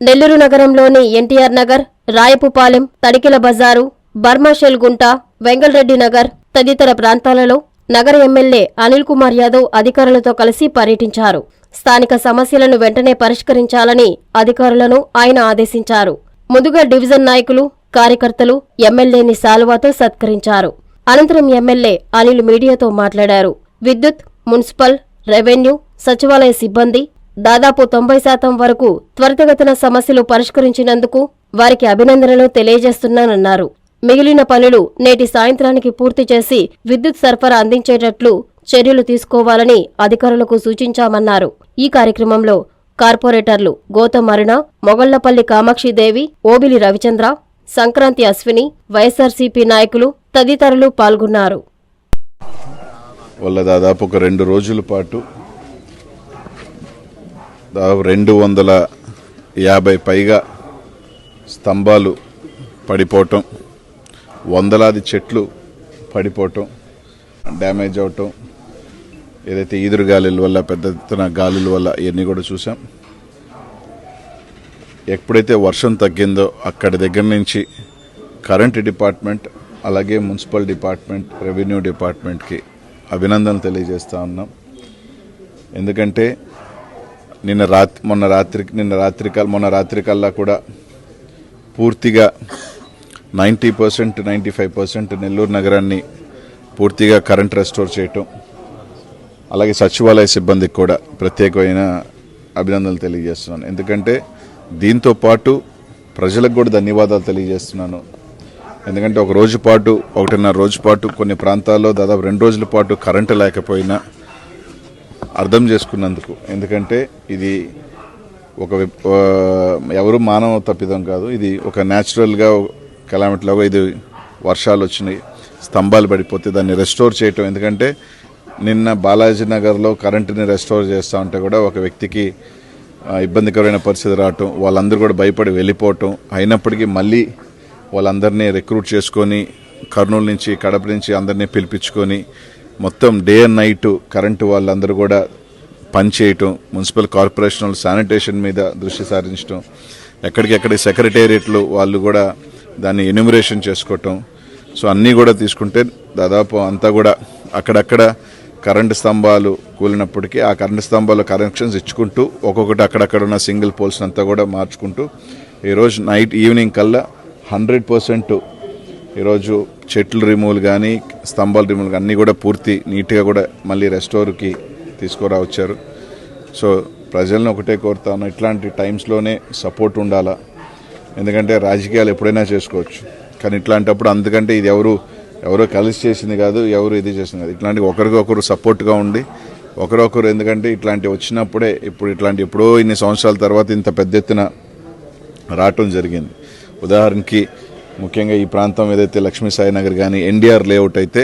నెల్లూరు నగరంలోని ఎన్టీఆర్ నగర్ రాయపుపాలెం తడికిల బజారు బర్మాషెల్ గుంట వెంగళరెడ్డి నగర్ తదితర ప్రాంతాలలో నగర ఎమ్మెల్యే అనిల్ కుమార్ యాదవ్ అధికారులతో కలిసి పర్యటించారు. స్థానిక సమస్యలను వెంటనే పరిష్కరించాలని అధికారులను ఆయన ఆదేశించారు. ముందుగా డివిజన్ నాయకులు కార్యకర్తలు ఎమ్మెల్యేని శాలువాతో సత్కరించారు. అనంతరం ఎమ్మెల్యే అనిల్ మీడియాతో మాట్లాడారు. విద్యుత్ మున్సిపల్ రెవెన్యూ సచివాలయ సిబ్బంది దాదాపు తొంభై శాతం వరకు త్వరితగతిన సమస్యలు పరిష్కరించినందుకు వారికి అభినందనలు తెలియజేస్తున్నానన్నారు. మిగిలిన పనులు నేటి సాయంత్రానికి పూర్తి చేసి విద్యుత్ సరఫరా అందించేటట్లు చర్యలు తీసుకోవాలని అధికారులకు సూచించామన్నారు. ఈ కార్యక్రమంలో కార్పొరేటర్లు గౌతమ్ అరుణ మొగళ్ళపల్లి కామాక్షిదేవి ఓబిలి రవిచంద్ర సంక్రాంతి అశ్విని వైఎస్ఆర్సీపీ నాయకులు తదితరులు పాల్గొన్నారు. వల్ల దాదాపు ఒక రెండు రోజుల పాటు దాదాపు రెండు వందల యాభై పైగా స్తంభాలు పడిపోవటం వందలాది చెట్లు పడిపోవటం డ్యామేజ్ అవటం ఏదైతే ఈదురు గాలుల వల్ల పెద్ద ఎత్తున గాలుల వల్ల ఇవన్నీ కూడా చూసాం ఎప్పుడైతే వర్షం తగ్గిందో అక్కడి దగ్గర నుంచి కరెంట్ డిపార్ట్మెంట్ అలాగే మున్సిపల్ డిపార్ట్మెంట్ రెవెన్యూ డిపార్ట్మెంట్కి అభినందనలు తెలియజేస్తా ఉన్నాం. ఎందుకంటే నిన్న రాత్రి మొన్న రాత్రి నిన్న రాత్రి కల్ మొన్న రాత్రి కల్లా కూడా పూర్తిగా ninety percent ninety five percent Nellore నగరాన్ని పూర్తిగా కరెంట్ రెస్టోర్ చేయటం అలాగే సచివాలయ సిబ్బందికి కూడా ప్రత్యేకమైన అభినందనలు తెలియజేస్తున్నాను. ఎందుకంటే దీంతో పాటు ప్రజలకు కూడా ధన్యవాదాలు తెలియజేస్తున్నాను. ఎందుకంటే ఒక రోజు పాటు ఒకటిన్నర రోజు పాటు కొన్ని ప్రాంతాల్లో దాదాపు రెండు రోజుల పాటు కరెంటు లేకపోయినా అర్థం చేసుకున్నందుకు. ఎందుకంటే ఇది ఒక ఎవరు మానవ తప్పిదం కాదు. ఇది ఒక న్యాచురల్గా కెలామిటీలాగా ఇది వర్షాలు వచ్చినాయి స్తంభాలు పడిపోతే దాన్ని రెస్టోర్ చేయటం. ఎందుకంటే నిన్న బాలాజీ నగర్లో కరెంటుని రెస్టోర్ చేస్తా ఉంటే కూడా ఒక వ్యక్తికి ఇబ్బందికరమైన పరిస్థితి రావటం. వాళ్ళందరూ కూడా భయపడి వెళ్ళిపోవటం. అయినప్పటికీ మళ్ళీ వాళ్ళందరినీ రిక్రూట్ చేసుకొని కర్నూలు నుంచి కడప నుంచి అందరినీ పిలిపించుకొని మొత్తం డే అండ్ నైట్ కరెంటు వాళ్ళందరూ కూడా పనిచేయటం మున్సిపల్ కార్పొరేషన్ వాళ్ళు శానిటేషన్ మీద దృష్టి సారించడం ఎక్కడికెక్కడి సెక్రటేరియట్లు వాళ్ళు కూడా దాన్ని ఎన్యూమరేషన్ చేసుకోవటం. సో అన్నీ కూడా తీసుకుంటే దాదాపు అంతా కూడా అక్కడక్కడ కరెంటు స్తంభాలు కూలినప్పటికీ ఆ కరెంటు స్తంభాలు కనెక్షన్స్ ఇచ్చుకుంటూ ఒక్కొక్కటి అక్కడక్కడ ఉన్న సింగిల్ పోల్స్ అంతా కూడా మార్చుకుంటూ ఈరోజు నైట్ ఈవినింగ్ కల్లా హండ్రెడ్ పర్సెంట్ ఈరోజు చెట్లు రిమూవల్ కానీ స్తంభాల రిమూవల్ కానీ అన్నీ కూడా పూర్తి నీట్గా కూడా మళ్ళీ రెస్టోర్కి తీసుకురా వచ్చారు సో ప్రజలను ఒకటే కోరుతాను ఇట్లాంటి టైమ్స్లోనే సపోర్ట్ ఉండాలా? ఎందుకంటే రాజకీయాలు ఎప్పుడైనా చేసుకోవచ్చు. కానీ ఇట్లాంటప్పుడు అందుకంటే ఇది ఎవరు ఎవరో కలిసి చేసింది కాదు ఎవరు ఇది చేసింది కాదు. ఇట్లాంటి ఒకరికొకరు సపోర్ట్గా ఉండి ఒకరొకరు ఎందుకంటే ఇట్లాంటి వచ్చినప్పుడే ఇప్పుడు ఇట్లాంటి ఎప్పుడో ఇన్ని సంవత్సరాల తర్వాత ఇంత పెద్ద ఎత్తున రావటం జరిగింది. ఉదాహరణకి ముఖ్యంగా ఈ ప్రాంతం ఏదైతే లక్ష్మీ సాయి నగర్ కానీ ఎన్డీఆర్ లేఅవుట్ అయితే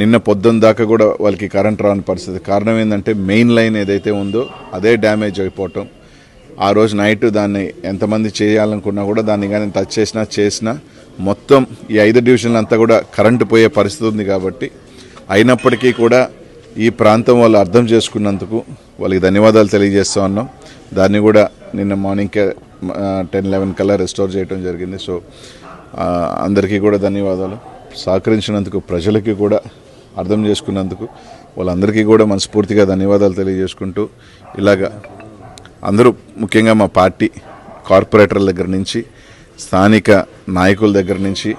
నిన్న పొద్దున్న దాకా కూడా వాళ్ళకి కరెంట్ రాని పరిస్థితి. కారణం ఏంటంటే మెయిన్ లైన్ ఏదైతే ఉందో అదే డ్యామేజ్ అయిపోవటం. ఆ రోజు నైట్ దాన్ని ఎంతమంది చేయాలనుకున్నా కూడా దాన్ని కానీ టచ్ చేసినా చేసినా మొత్తం ఈ ఐదు డివిజన్లు అంతా కూడా కరెంటు పోయే పరిస్థితి ఉంది కాబట్టి అయినప్పటికీ కూడా ఈ ప్రాంతం వాళ్ళు అర్థం చేసుకున్నందుకు వాళ్ళకి ధన్యవాదాలు తెలియజేస్తూ ఉన్నాం. దాన్ని కూడా నిన్న మార్నింగ్కే టెన్ లెవెన్ కల్లా రెస్టోర్ చేయడం జరిగింది. సో అందరికీ కూడా ధన్యవాదాలు. సహకరించినందుకు ప్రజలకి కూడా అర్థం చేసుకున్నందుకు వాళ్ళందరికీ కూడా మనస్ఫూర్తిగా ధన్యవాదాలు తెలియజేసుకుంటూ ఇలాగా అందరూ ముఖ్యంగా మా పార్టీ కార్పొరేటర్ల దగ్గర నుంచి స్థానిక నాయకుల దగ్గర నుంచి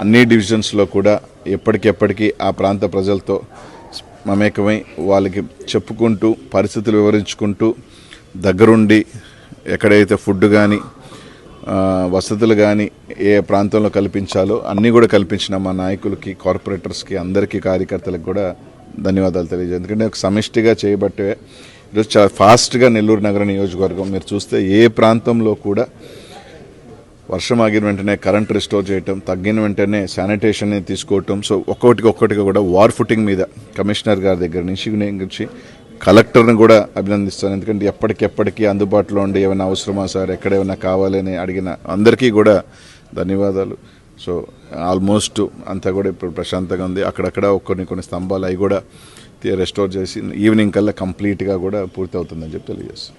అన్ని డివిజన్స్లో కూడా ఎప్పటికెప్పటికీ ఆ ప్రాంత ప్రజలతో మమేకమై వాళ్ళకి చెప్పుకుంటూ పరిస్థితులు వివరించుకుంటూ దగ్గరుండి ఎక్కడైతే ఫుడ్ కానీ వసతులు కానీ ఏ ప్రాంతంలో కల్పించాలో అన్నీ కూడా కల్పించిన మా నాయకులకి కార్పొరేటర్స్కి అందరికీ కార్యకర్తలకు కూడా ధన్యవాదాలు తెలియజేయండి ఎందుకంటే ఒక సమిష్టిగా చేయబట్టే ఈరోజు చాలా ఫాస్ట్గా నెల్లూరు నగర నియోజకవర్గం మీరు చూస్తే ఏ ప్రాంతంలో కూడా వర్షం ఆగిన వెంటనే కరెంట్ రిస్టోర్ చేయటం తగ్గిన వెంటనే శానిటేషన్ తీసుకోవటం సో ఒక్కొక్కటికి ఒక్కొక్కటిగా కూడా వార్ ఫుటింగ్ మీద కమిషనర్ గారి దగ్గర నుంచి నుంచి కలెక్టర్ని కూడా అభినందిస్తాను. ఎందుకంటే ఎప్పటికెప్పటికీ అందుబాటులో ఉండి ఏమైనా అవసరమా సార్? ఎక్కడ ఏమైనా కావాలని అడిగిన అందరికీ కూడా ధన్యవాదాలు. సో ఆల్మోస్ట్ అంతా కూడా ఇప్పుడు ప్రశాంతంగా ఉంది. అక్కడక్కడ కొన్ని కొన్ని స్తంభాలు అవి కూడా రెస్టోర్ చేసి ఈవినింగ్ కల్లా కంప్లీట్గా కూడా పూర్తి అవుతుందని చెప్పి తెలియజేస్తాను